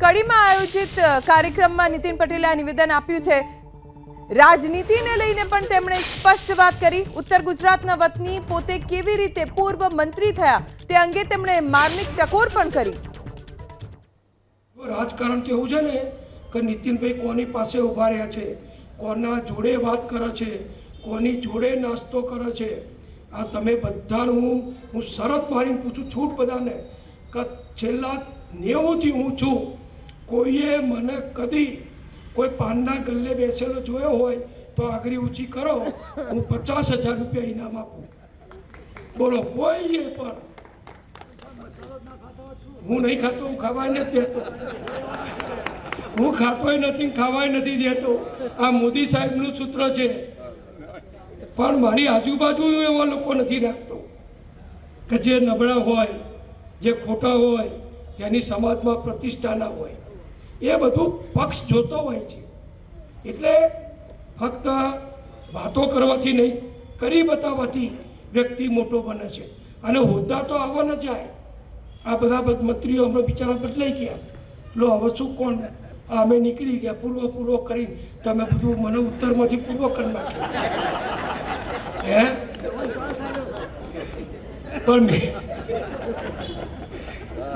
કડીમાં આયોજિત કાર્યક્રમમાં નીતિન પટેલે આ નિવેદન આપ્યું છે. રાજનીતિને લઈને પણ તેમણે સ્પષ્ટ વાત કરી. ઉત્તર ગુજરાતના વતની પોતે કેવી રીતે પૂર્વ મંત્રી થયા તે અંગે તેમણે માર્મિક ટકોર પણ કરી. રાજકારણ તો એવું છે ને, કે નીતિનભાઈ કોની પાસે ઊભા રહ્યા છે, કોના જોડે વાત કરે છે, કોની જોડે નાસ્તો કરે છે, આ તમે બધાનું હું હું શરત મારીને પૂછું છૂટ બધાને કે છેલ્લા નેવુંથી હું છું કોઈએ મને કદી કોઈ પાનના ગલ્લે બેસેલો જોયો હોય તો આગરી ઊંચી કરો, હું પચાસ હજાર રૂપિયા ઇનામ આપું. બોલો, કોઈએ પણ? હું નહીં ખાતો, હું ખાવાય નથી દેતો. હું ખાતોય નથી, ખાવાય નથી દેતો. આ મોદી સાહેબનું સૂત્ર છે. પણ મારી આજુબાજુ એવા લોકો નથી રાખતો કે જે નબળા હોય, જે ખોટા હોય, જેની સમાજમાં પ્રતિષ્ઠા ના હોય. એ બધું પક્ષ જોતો હોય છે. એટલે ફક્ત વાતો કરવાથી નહીં, કરી બતાવવાથી વ્યક્તિ મોટો બને છે. અને હોદ્દા તો આવવાના જાય. આ બધા મંત્રીઓ હમણાં બિચારા બદલાઈ ગયા. લો, હવે શું કોણ? અમે નીકળી ગયા પૂર્વ પૂર્વ કરી. તમે બધું મને ઉત્તરમાંથી પૂર્વ કરી નાખ્યો. હે? પણ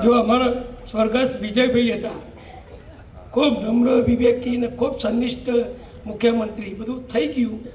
જો અમારા સ્વર્ગસ્થ વિજયભાઈ હતા ખૂબ નમ્ર વિવેકી અને ખૂબ સંનિષ્ઠ મુખ્યમંત્રી. બધું થઈ ગયું.